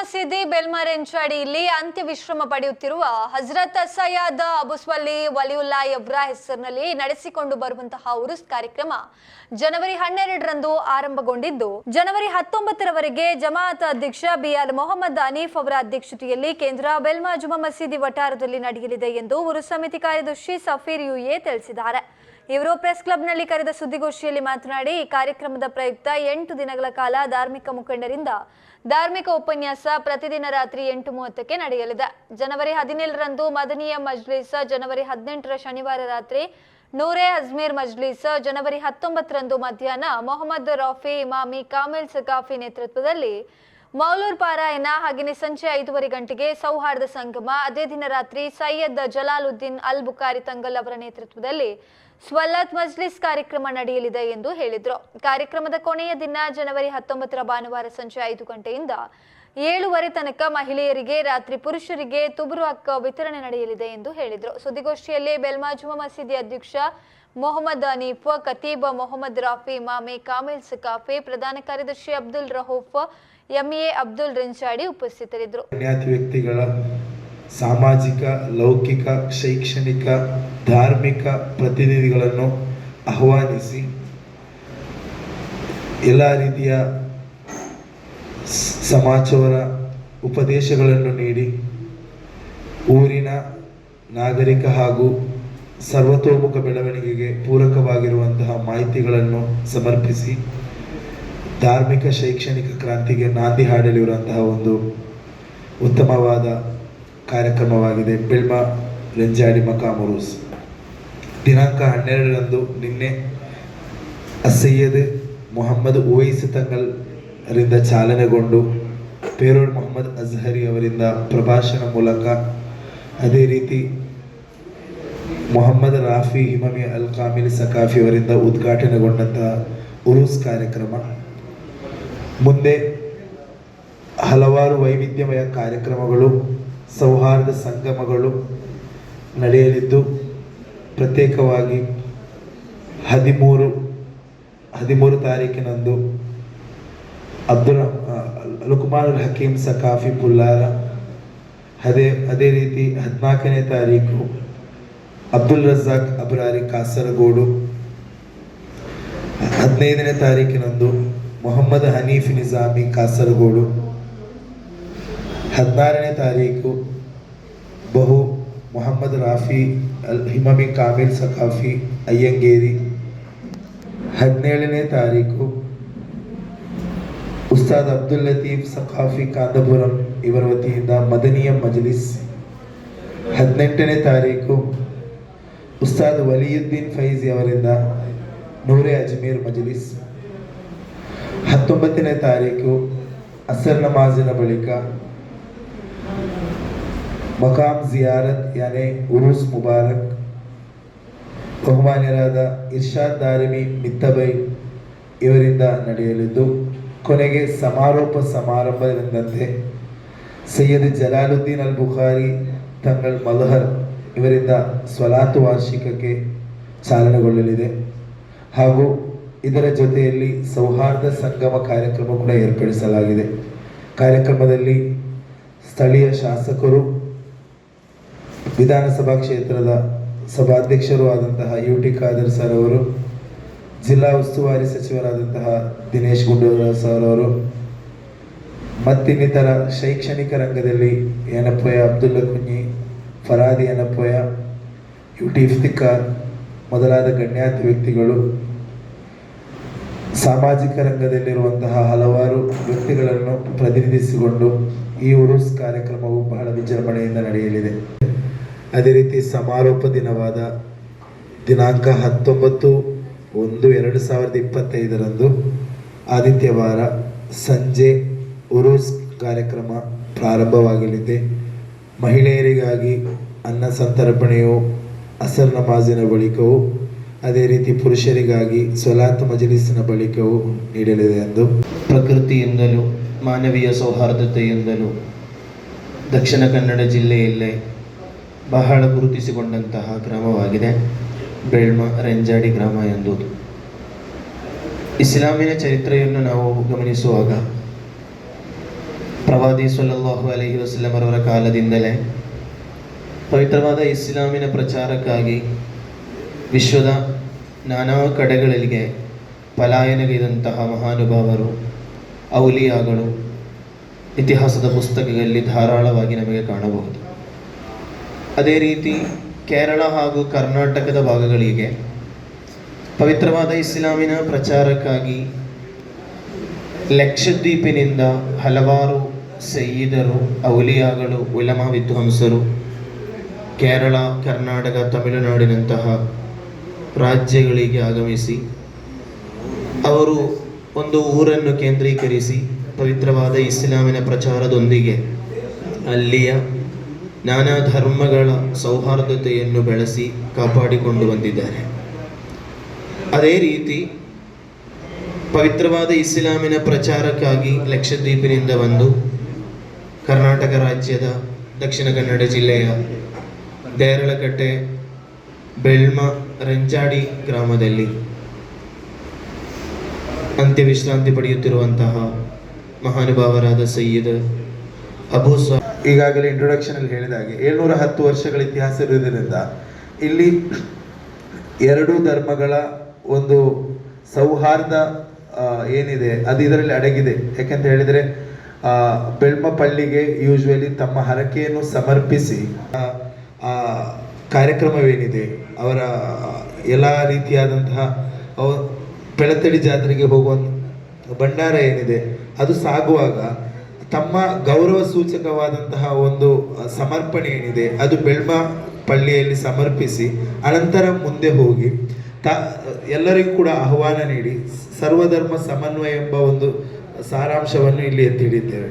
ಮಸೀದಿ ಬೆಲ್ಮರೆಂಚಾಡಿಯಲ್ಲಿ ಅಂತ್ಯ ವಿಶ್ರಮ ಪಡೆಯುತ್ತಿರುವ ಹಜರತ್ ಸಯ್ಯದ್ ಅಬುಸ್ವಲ್ಲಿ ವಲಿಯುಲ್ಲಾ ಎಬ್ರಾ ಹೆಸರಿನಲ್ಲಿ ನಡೆಸಿಕೊಂಡು ಬರುವಂತಹ ಉರುಸ್ ಕಾರ್ಯಕ್ರಮ ಜನವರಿ ಹನ್ನೆರಡರಂದು ಆರಂಭಗೊಂಡಿದ್ದು, ಜನವರಿ ಹತ್ತೊಂಬತ್ತರವರೆಗೆ ಜಮಾತ್ ಅಧ್ಯಕ್ಷ ಬಿಆರ್ ಮೊಹಮ್ಮದ್ ಅನೀಫ್ ಅವರ ಅಧ್ಯಕ್ಷತೆಯಲ್ಲಿ ಕೇಂದ್ರ ಬೆಲ್ಮಾ ಜುಮಾ ಮಸೀದಿ ವಠಾರದಲ್ಲಿ ನಡೆಯಲಿದೆ ಎಂದು ಉರುಸ್ ಸಮಿತಿ ಕಾರ್ಯದರ್ಶಿ ಸಫೀರ್ ಯುಎ ತಿಳಿಸಿದ್ದಾರೆ. ಇವರು ಪ್ರೆಸ್ ಕ್ಲಬ್ನಲ್ಲಿ ಕರೆದ ಸುದ್ದಿಗೋಷ್ಠಿಯಲ್ಲಿ ಮಾತನಾಡಿ, ಈ ಕಾರ್ಯಕ್ರಮದ ಪ್ರಯುಕ್ತ ಎಂಟು ದಿನಗಳ ಕಾಲ ಧಾರ್ಮಿಕ ಮುಖಂಡರಿಂದ ಧಾರ್ಮಿಕ ಉಪನ್ಯಾಸ ಪ್ರತಿದಿನ ರಾತ್ರಿ ಎಂಟು ಮೂವತ್ತಕ್ಕೆ ನಡೆಯಲಿದೆ. ಜನವರಿ ಹದಿನೇಳರಂದು ಮದನಿಯ ಮಜ್ಲಿಸ್, ಜನವರಿ ಹದಿನೆಂಟರ ಶನಿವಾರ ರಾತ್ರಿ ನೂರೆ ಅಜ್ಮೀರ್ ಮಜ್ಲಿಸ್, ಜನವರಿ ಹತ್ತೊಂಬತ್ತರಂದು ಮಧ್ಯಾಹ್ನ ಮೊಹಮ್ಮದ್ ರಾಫಿ, ಇಮಾಮಿ ಕಾಮಿಲ್ ಸಕಾಫಿ ನೇತೃತ್ವದಲ್ಲಿ ಮೌಲೂರ್ ಪಾರಾಯಣ ಹಾಗೆಯೇ ಸಂಜೆ ಐದೂವರೆ ಗಂಟೆಗೆ ಸೌಹಾರ್ದ ಸಂಗಮ. ಅದೇ ದಿನ ರಾತ್ರಿ ಸೈಯದ್ ಜಲಾಲುದ್ದೀನ್ ಅಲ್ ಬುಖಾರಿ ತಂಗಲ್ ಅವರ ನೇತೃತ್ವದಲ್ಲಿ ಸ್ವಲತ್ ಮಜ್ಲಿಸ್ ಕಾರ್ಯಕ್ರಮ ನಡೆಯಲಿದೆ ಎಂದು ಹೇಳಿದರು. ಕಾರ್ಯಕ್ರಮದ ಕೊನೆಯ ದಿನ ಜನವರಿ ಹತ್ತೊಂಬತ್ತರ ಭಾನುವಾರ ಸಂಜೆ ಐದು ಗಂಟೆಯಿಂದ ಏಳುವರೆ ತನಕ ಮಹಿಳೆಯರಿಗೆ, ರಾತ್ರಿ ಪುರುಷರಿಗೆ ತುಬುರು ಹಕ್ಕ ವಿತರಣೆ ನಡೆಯಲಿದೆ ಎಂದು ಹೇಳಿದರು. ಸುದ್ದಿಗೋಷ್ಠಿಯಲ್ಲಿ ಬೆಲ್ಮಾಜುಮ ಮಸೀದಿ ಅಧ್ಯಕ್ಷ ಮೊಹಮ್ಮದ್ ಅನೀಫ್, ಖತೀಬ್ ಮೊಹಮ್ಮದ್ ರಾಫಿ, ಮಾಮೆ ಕಾಮಿಲ್ ಕಾಫಿ ಪ್ರಧಾನ ಕಾರ್ಯದರ್ಶಿ ಅಬ್ದುಲ್ ರಹೂಫ್ ಎಂಎ ಅಬ್ದುಲ್ ರಿಂಚಾಡಿ ಉಪಸ್ಥಿತರಿದ್ದರು. ಪುಣ್ಯಾತಿ ವ್ಯಕ್ತಿಗಳ ಸಾಮಾಜಿಕ, ಲೌಕಿಕ, ಶೈಕ್ಷಣಿಕ, ಧಾರ್ಮಿಕ ಪ್ರತಿನಿಧಿಗಳನ್ನು ಆಹ್ವಾನಿಸಿ ಎಲ್ಲ ರೀತಿಯ ಸಮಾಜವರ ಉಪದೇಶಗಳನ್ನು ನೀಡಿ ಊರಿನ ನಾಗರಿಕ ಹಾಗೂ ಸರ್ವತೋಮುಖ ಬೆಳವಣಿಗೆಗೆ ಪೂರಕವಾಗಿರುವಂತಹ ಮಾಹಿತಿಗಳನ್ನು ಸಮರ್ಪಿಸಿ ಧಾರ್ಮಿಕ, ಶೈಕ್ಷಣಿಕ ಕ್ರಾಂತಿಗೆ ನಾಂದಿ ಹಾಡಲಿರುವಂತಹ ಒಂದು ಉತ್ತಮವಾದ ಕಾರ್ಯಕ್ರಮವಾಗಿದೆ. ಬೆಳ್ಮ ರೆಂಜಾಡಿ ಮಕಾಮುರೂಸ್. ದಿನಾಂಕ ಹನ್ನೆರಡರಂದು ನಿನ್ನೆ ಅಸಯ್ಯದ್ ಮೊಹಮ್ಮದ್ ಉವೈಸ್ ತಂಗಲ್ ರಿಂದ ಚಾಲನೆಗೊಂಡು ಪೇರೋಡ್ ಮೊಹಮ್ಮದ್ ಅಜ್ಹರಿ ಅವರಿಂದ ಪ್ರಭಾಷಣ ಮೂಲಕ ಅದೇ ರೀತಿ ಮೊಹಮ್ಮದ್ ರಾಫಿ ಹಿಮಮಿ ಅಲ್ ಕಾಮಿಲ್ ಸಕಾಫಿ ಅವರಿಂದ ಉದ್ಘಾಟನೆಗೊಂಡಂತಹ ಉರೂಸ್ ಕಾರ್ಯಕ್ರಮ. ಮುಂದೆ ಹಲವಾರು ವೈವಿಧ್ಯಮಯ ಕಾರ್ಯಕ್ರಮಗಳು, ಸೌಹಾರ್ದ ಸಂಗಮಗಳು ನಡೆಯಲಿದ್ದು, ಪ್ರತ್ಯೇಕವಾಗಿ ಹದಿಮೂರು ಹದಿಮೂರು ತಾರೀಕಿನಂದು ಅಬ್ದುಲ್ ಲುಕ್ಮಾನ್ ಹಕೀಂ ಸಕಾಫಿ ಪುಲ್ಲಾರ ಅದೇ ಅದೇ ರೀತಿ ಹದಿನಾಲ್ಕನೇ ತಾರೀಕು ಅಬ್ದುಲ್ ರಜಾಕ್ ಅಬ್ರಾರಿ ಕಾಸರಗೋಡು, ಹದಿನೈದನೇ ತಾರೀಕಿನಂದು ಮೊಹಮ್ಮದ್ ಹನೀಫ್ ನಿಜಾಮಿ ಕಾಸರಗೋಡು. ಹದಿನಾರನೇ ತಾರೀಕು ಬಹು ಮೊಹಮ್ಮದ್ ರಾಫಿ ಅಲ್ ಹಿಮಮಿ ಕಾಮಿಲ್ ಸಖಾಫಿ ಅಯ್ಯಂಗೇರಿ. ಹದಿನೇಳನೇ ತಾರೀಕು ಉಸ್ತಾದ್ ಅಬ್ದುಲ್ ಲತೀಫ್ ಸಖಾಫಿ ಕಾಂದಪುರಂ ಇವರ ವತಿಯಿಂದ ಮದನಿಯ ಮಜಲಿಸ್. ಹದಿನೆಂಟನೇ ತಾರೀಕು ಉಸ್ತಾದ್ ವಲಿಯುದ್ದೀನ್ ಫೈಜಿ ಅವರಿಂದ ನೂರೆ ಅಜ್ಮೀರ್ ಮಜಲಿಸ್. ಹತ್ತೊಂಬತ್ತನೇ ತಾರೀಕು ಅಸರ್ ನಮಾಜಿನ ಬಳಿಕ ಮಕಾಮ್ ಜಿಯಾರತ್, ಯಾನೆ ಉರುಸ್ ಮುಬಾರಕ್, ಬಹುಮಾನ್ಯರಾದ ಇರ್ಷಾದ್ ದಾರಿಮಿ ಮಿತ್ತಬೈ ಇವರಿಂದ ನಡೆಯಲಿದ್ದು, ಕೊನೆಗೆ ಸಮಾರೋಪ ಸಮಾರಂಭದಂತೆ ಸೈಯದ್ ಜಲಾಲುದ್ದೀನ್ ಅಲ್ ಬುಖಾರಿ ತಂಗಳ್ ಮಲಹರ್ ಇವರಿಂದ ಸ್ವಲಾತು ವಾರ್ಷಿಕಕ್ಕೆ ಚಾಲನೆಗೊಳ್ಳಲಿದೆ. ಹಾಗೂ ಇದರ ಜೊತೆಯಲ್ಲಿ ಸೌಹಾರ್ದ ಸಂಗಮ ಕಾರ್ಯಕ್ರಮ ಕೂಡ ಏರ್ಪಡಿಸಲಾಗಿದೆ. ಕಾರ್ಯಕ್ರಮದಲ್ಲಿ ಸ್ಥಳೀಯ ಶಾಸಕರು, ವಿಧಾನಸಭಾ ಕ್ಷೇತ್ರದ ಸಭಾಧ್ಯಕ್ಷರು ಆದಂತಹ ಯು ಟಿ ಖಾದರ್ ಸರ್ ಅವರು, ಜಿಲ್ಲಾ ಉಸ್ತುವಾರಿ ಸಚಿವರಾದಂತಹ ದಿನೇಶ್ ಗುಂಡೂರಾವ್ ಸರ್ ಅವರು, ಮತ್ತಿನ್ನಿತರ ಶೈಕ್ಷಣಿಕ ರಂಗದಲ್ಲಿ ಏನಪ್ಪಯ್ಯ ಅಬ್ದುಲ್ಲಾ ಕುಂಜಿ ಫರಾದಿ ಏನಪ್ಪಯ್ಯ ಯು ಟಿ ಇಫ್ತಿಕಾರ್ ಮೊದಲಾದ ಗಣ್ಯಾತ್ ವ್ಯಕ್ತಿಗಳು ಸಾಮಾಜಿಕ ರಂಗದಲ್ಲಿರುವಂತಹ ಹಲವಾರು ವ್ಯಕ್ತಿಗಳನ್ನು ಪ್ರತಿನಿಧಿಸಿಕೊಂಡು ಈ ಉರುಸ್ ಕಾರ್ಯಕ್ರಮವು ಬಹಳ ವಿಜೃಂಭಣೆಯಿಂದ ನಡೆಯಲಿದೆ. ಅದೇ ರೀತಿ ಸಮಾರೋಪ ದಿನವಾದ ದಿನಾಂಕ ಹತ್ತೊಂಬತ್ತು ಒಂದು ಎರಡು ಸಾವಿರದ ಇಪ್ಪತ್ತೈದರಂದು ಆದಿತ್ಯವಾರ ಸಂಜೆ ಉರುಸ್ ಕಾರ್ಯಕ್ರಮ ಪ್ರಾರಂಭವಾಗಲಿದೆ. ಮಹಿಳೆಯರಿಗಾಗಿ ಅನ್ನ ಸಂತರ್ಪಣೆಯು, ಅಸರ್ ನಮಾಜಿನ ಬಳಿಕವು ಅದೇ ರೀತಿ ಪುರುಷರಿಗಾಗಿ ಸೊಲಾತ್ ಮಜಲಿಸಿನ ಬಳಿಕವೂ ನೀಡಲಿದೆ ಎಂದು ಪ್ರಕೃತಿಯಿಂದಲೂ ಮಾನವೀಯ ಸೌಹಾರ್ದತೆಯಿಂದಲೂ ದಕ್ಷಿಣ ಕನ್ನಡ ಜಿಲ್ಲೆಯಲ್ಲೇ ಬಹಳ ಗುರುತಿಸಿಕೊಂಡಂತಹ ಗ್ರಾಮವಾಗಿದೆ. ಬೆಳ್ಮ ರೆಂಜಾಡಿ ಗ್ರಾಮ ಎಂಬುದು. ಇಸ್ಲಾಮಿನ ಚರಿತ್ರೆಯನ್ನು ನಾವು ಗಮನಿಸುವಾಗ ಪ್ರವಾದಿ ಸಲ್ಲಲ್ಲಾಹು ಅಲಹಿ ವಸಲಮರವರ ಕಾಲದಿಂದಲೇ ಪವಿತ್ರವಾದ ಇಸ್ಲಾಮಿನ ಪ್ರಚಾರಕ್ಕಾಗಿ ವಿಶ್ವದ ನಾನಾ ಕಡೆಗಳಿಗೆ ಪಲಾಯನಗಿದಂತಹ ಮಹಾನುಭಾವರು, ಔಲಿಯಾಗಳು ಇತಿಹಾಸದ ಪುಸ್ತಕಗಳಲ್ಲಿ ಧಾರಾಳವಾಗಿ ನಮಗೆ ಕಾಣಬಹುದು. ಅದೇ ರೀತಿ ಕೇರಳ ಹಾಗೂ ಕರ್ನಾಟಕದ ಭಾಗಗಳಿಗೆ ಪವಿತ್ರವಾದ ಇಸ್ಲಾಮಿನ ಪ್ರಚಾರಕ್ಕಾಗಿ ಲಕ್ಷದ್ವೀಪಿನಿಂದ ಹಲವಾರು ಸಯ್ಯಿದರು ಔಲಿಯಾಗಳು, ಉಲಮಾ ವಿದ್ವಾಂಸರು ಕೇರಳ, ಕರ್ನಾಟಕ, ತಮಿಳುನಾಡಿನಂತಹ ರಾಜ್ಯಗಳಿಗೆ ಆಗಮಿಸಿ, ಅವರು ಒಂದು ಊರನ್ನು ಕೇಂದ್ರೀಕರಿಸಿ ಪವಿತ್ರವಾದ ಇಸ್ಲಾಮಿನ ಪ್ರಚಾರದೊಂದಿಗೆ ಅಲ್ಲಿಯ ನಾನಾ ಧರ್ಮಗಳ ಸೌಹಾರ್ದತೆಯನ್ನು ಬೆಳೆಸಿ ಕಾಪಾಡಿಕೊಂಡು ಬಂದಿದ್ದಾರೆ. ಅದೇ ರೀತಿ, ಪವಿತ್ರವಾದ ಇಸ್ಲಾಮಿನ ಪ್ರಚಾರಕ್ಕಾಗಿ ಲಕ್ಷದ್ವೀಪಿನಿಂದ ಬಂದು ಕರ್ನಾಟಕ ರಾಜ್ಯದ ದಕ್ಷಿಣ ಕನ್ನಡ ಜಿಲ್ಲೆಯ ದೇರಳಕಟ್ಟೆ ಬೆಳ್ಮ ರಂಜಾಡಿ ಗ್ರಾಮದಲ್ಲಿ ಅಂತ್ಯವಿಶ್ರಾಂತಿ ಪಡೆಯುತ್ತಿರುವಂತಹ ಮಹಾನುಭಾವರಾದ ಸೈಯದ್ ಅಬು ಸ ಈಗಾಗಲೇ ಇಂಟ್ರೊಡಕ್ಷನ್ ಅಲ್ಲಿ ಹೇಳಿದ ಹಾಗೆ ಏಳ್ನೂರ ಹತ್ತು ವರ್ಷಗಳ ಇತಿಹಾಸ ಇರುವುದರಿಂದ ಇಲ್ಲಿ ಎರಡು ಧರ್ಮಗಳ ಒಂದು ಸೌಹಾರ್ದ ಏನಿದೆ ಅದು ಇದರಲ್ಲಿ ಅಡಗಿದೆ. ಯಾಕೆಂತ ಹೇಳಿದರೆ ಆ, ಬೆಳ್ಮಪಳ್ಳಿಗೆ ಯೂಶ್ವಲಿ ತಮ್ಮ ಹರಕೆಯನ್ನು ಸಮರ್ಪಿಸಿ ಆ ಕಾರ್ಯಕ್ರಮವೇನಿದೆ, ಅವರ ಎಲ್ಲ ರೀತಿಯಾದಂತಹ ಅವ- ಬೆಳತಡಿ ಜಾತ್ರೆಗೆ ಹೋಗುವ ಭಂಡಾರ ಏನಿದೆ, ಅದು ಸಾಗುವಾಗ ತಮ್ಮ ಗೌರವ ಸೂಚಕವಾದಂತಹ ಒಂದು ಸಮರ್ಪಣೆ ಏನಿದೆ, ಅದು ಬೆಳ್ಮ ಪಳ್ಳಿಯಲ್ಲಿ ಸಮರ್ಪಿಸಿ ಅನಂತರ ಮುಂದೆ ಹೋಗಿ ತ ಎಲ್ಲರಿಗೂ ಕೂಡ ಆಹ್ವಾನ ನೀಡಿ, ಸರ್ವಧರ್ಮ ಸಮನ್ವಯ ಎಂಬ ಒಂದು ಸಾರಾಂಶವನ್ನು ಇಲ್ಲಿ ಎತ್ತಿ ಹಿಡಿದ್ದೇವೆ